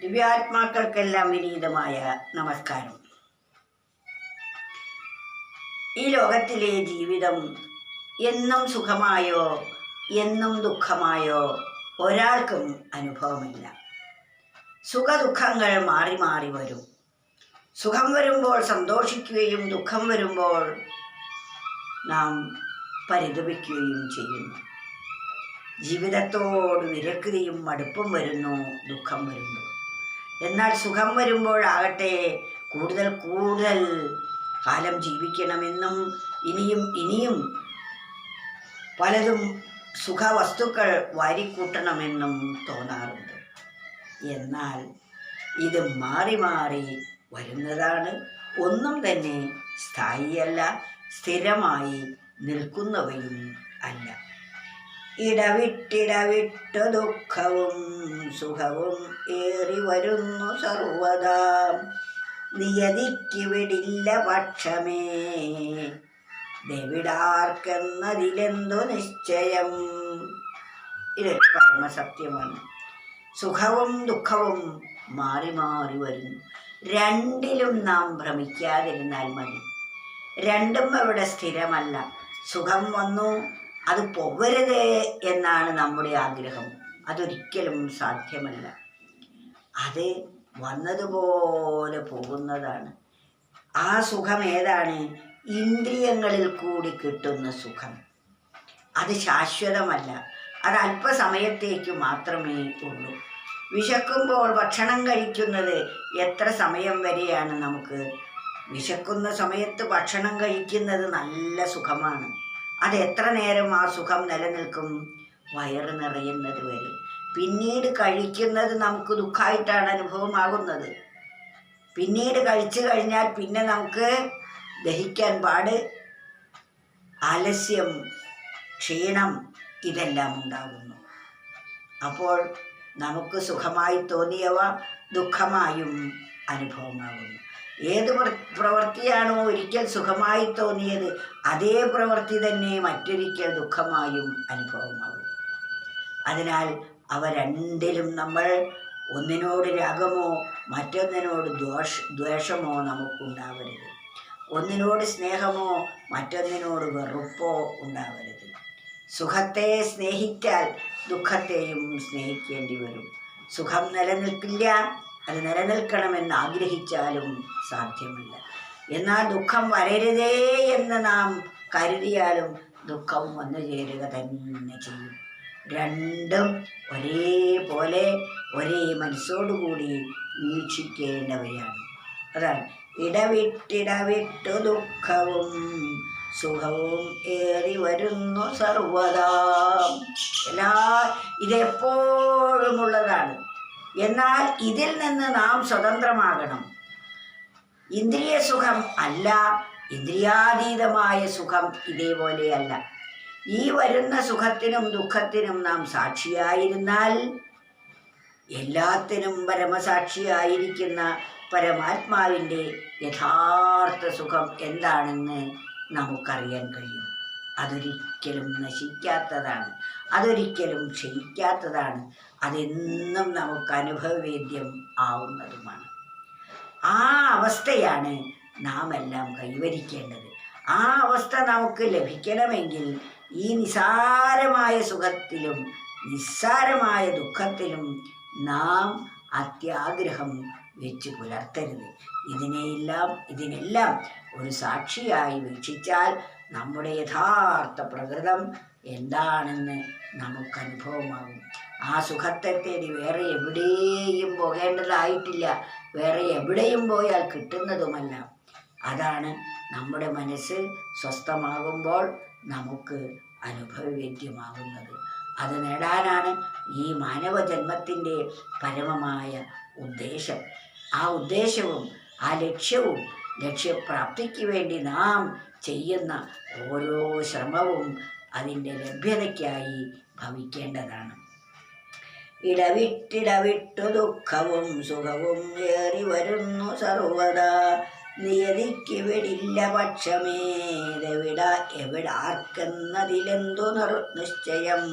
ദിവ്യാത്മാക്കൾക്കെല്ലാം വിനീതമായ നമസ്കാരം. ഈ ലോകത്തിലെ ജീവിതം എന്നും സുഖമായോ എന്നും ദുഃഖമായോ ഒരാൾക്കും അനുഭവമില്ല. സുഖദുഃഖങ്ങൾ മാറി മാറി വരും. സുഖം വരുമ്പോൾ സന്തോഷിക്കുകയും ദുഃഖം വരുമ്പോൾ നാം പരിതപിക്കുകയും ചെയ്യുന്നു. ജീവിതത്തോട് വിരക്തിയും മടുപ്പും വരുന്നു ദുഃഖം വരുന്നു. എന്നാൽ സുഖം വരുമ്പോഴാകട്ടെ കൂടുതൽ കൂടുതൽ കാലം ജീവിക്കണമെന്നും ഇനിയും ഇനിയും പലതും സുഖവസ്തുക്കൾ വാരിക്കൂട്ടണമെന്നും തോന്നാറുണ്ട്. എന്നാൽ ഇത് മാറി മാറി വരുന്നതാണ്. ഒന്നും തന്നെ സ്ഥായിയല്ല സ്ഥിരമായി നിൽക്കുന്നവയും അല്ല. ഇടവിട്ടിടവിട്ടു ദുഃഖവും സുഖവും ഏറി വരുന്നു സർവദാ. നിയതിക്ക് വിടില്ല പക്ഷമേ. ദവിടാർക്കെന്നതിലെന്തു നിശ്ചയം. ഇത് പരമസത്യമാണ്. സുഖവും ദുഃഖവും മാറി മാറി വരുന്നു. രണ്ടിലും നാം ഭ്രമിക്കാതിരുന്നാൽ മതി. രണ്ടും അവിടെ സ്ഥിരമല്ല. സുഖം വന്നു അത് പോകരുത് എന്നാണ് നമ്മുടെ ആഗ്രഹം. അതൊരിക്കലും സാധ്യമല്ല. അത് വന്നതുപോലെ പോകുന്നതാണ്. ആ സുഖം ഏതാണ്? ഇന്ദ്രിയങ്ങളിൽ കൂടി കിട്ടുന്ന സുഖം. അത് ശാശ്വതമല്ല. അത് അല്പസമയത്തേക്ക് മാത്രമേ ഉള്ളൂ. വിശക്കുമ്പോൾ ഭക്ഷണം കഴിക്കുന്നത് എത്ര സമയം വരെയാണ് നമുക്ക്? വിശക്കുന്ന സമയത്ത് ഭക്ഷണം കഴിക്കുന്നത് നല്ല സുഖമാണ്. അത് എത്ര നേരം ആ സുഖം നിലനിൽക്കും? വയറ് നിറയുന്നത് വരെ. പിന്നീട് കഴിക്കുന്നത് നമുക്ക് ദുഃഖമായിട്ടാണ് അനുഭവമാകുന്നത്. പിന്നീട് കഴിച്ചു കഴിഞ്ഞാൽ പിന്നെ നമുക്ക് ദഹിക്കാൻ പാട്. ആലസ്യം ക്ഷീണം ഇതെല്ലാം ഉണ്ടാകുന്നു. അപ്പോൾ നമുക്ക് സുഖമായി തോന്നിയവ ദുഃഖമായും അനുഭവമാകുന്നു. ഏത് പ്രവൃത്തിയാണോ ഒരിക്കൽ സുഖമായി തോന്നിയത് അതേ പ്രവൃത്തി തന്നെ മറ്റൊരിക്കൽ ദുഃഖമായും അനുഭവമാകും. അതിനാൽ അവ രണ്ടിലും നമ്മൾ ഒന്നിനോട് രാഗമോ മറ്റൊന്നിനോട് ദോഷ ദ്വേഷമോ നമുക്കുണ്ടാവരുത്. ഒന്നിനോട് സ്നേഹമോ മറ്റൊന്നിനോട് വെറുപ്പോ ഉണ്ടാവരുത്. സുഖത്തെ സ്നേഹിച്ചാൽ ദുഃഖത്തെയും സ്നേഹിക്കേണ്ടി വരും. സുഖം നിലനിൽക്കില്ല അത് നിലനിൽക്കണമെന്ന് ആഗ്രഹിച്ചാലും സാധ്യമല്ല. എന്നാൽ ദുഃഖം വരരുതേ എന്ന് നാം കരുതിയാലും ദുഃഖം വന്നു ചേരുക തന്നെ ചെയ്യും. രണ്ടും ഒരേപോലെ ഒരേ മനസ്സോടുകൂടി വീക്ഷിക്കേണ്ടവയാണ് അതാണ്. ഇടവിട്ടിടവിട്ടു ദുഃഖവും സുഖവും ഏറി വരുന്നു സർവദാ. എല്ലാ ഇതെപ്പോഴുമുള്ളതാണ് എന്നാൽ ഇതിൽ നിന്ന് നാം സ്വതന്ത്രമാകണം. ഇന്ദ്രിയ സുഖം അല്ല ഇന്ദ്രിയാതീതമായ സുഖം ഇതേപോലെയല്ല. ഈ വരുന്ന സുഖത്തിനും ദുഃഖത്തിനും നാം സാക്ഷിയായിരുന്നാൽ എല്ലാത്തിനും പരമസാക്ഷിയായിരിക്കുന്ന പരമാത്മാവിന്റെ യഥാർത്ഥ സുഖം എന്താണെന്ന് നമുക്കറിയാൻ കഴിയും. അതൊരിക്കലും നശിക്കാത്തതാണ് അതൊരിക്കലും ക്ഷയിക്കാത്തതാണ്. അതെന്നും നമുക്ക് അനുഭവവേദ്യം ആവുന്നതുമാണ്. ആ അവസ്ഥയാണ് നാം എല്ലാം കൈവരിക്കേണ്ടത്. ആ അവസ്ഥ നമുക്ക് ലഭിക്കണമെങ്കിൽ ഈ നിസാരമായ സുഖത്തിലും നിസ്സാരമായ ദുഃഖത്തിലും നാം അത്യാഗ്രഹം വെച്ച് പുലർത്തരുത്. ഇതിനെയെല്ലാം ഇതിനെല്ലാം ഒരു സാക്ഷിയായി വീക്ഷിച്ചാൽ നമ്മുടെ യഥാർത്ഥ പ്രകൃതം എന്താണെന്ന് നമുക്ക് അനുഭവമാകും ആ സുഖത്തെ തേടി വേറെ എവിടെയും പോകേണ്ടതായിട്ടില്ല. വേറെ എവിടെയും പോയാൽ കിട്ടുന്നതുമല്ല. അതാണ് നമ്മുടെ മനസ്സ് സ്വസ്ഥമാകുമ്പോൾ നമുക്ക് അനുഭവവേദ്യമാകുന്നത്. അത് നേടാനാണ് ഈ മാനവജന്മത്തിന്റെ പരമമായ ഉദ്ദേശം. ആ ഉദ്ദേശവും ആ ലക്ഷ്യവും ലക്ഷ്യപ്രാപ്തിക്ക് വേണ്ടി നാം ചെയ്യുന്ന ഓരോ ശ്രമവും അതിന്റെ ലഭ്യതയ്ക്കായി ഭവിക്കേണ്ടതാണ്. ഇടവിട്ടിടവിട്ടു ദുഃഖവും സുഖവും ഏറി വരുന്നു സർവദാ. നിയതിക്ക് വിടില്ല പക്ഷമേതെവിട എവിടാർക്കെന്നതിലെന്തു നിശ്ചയം?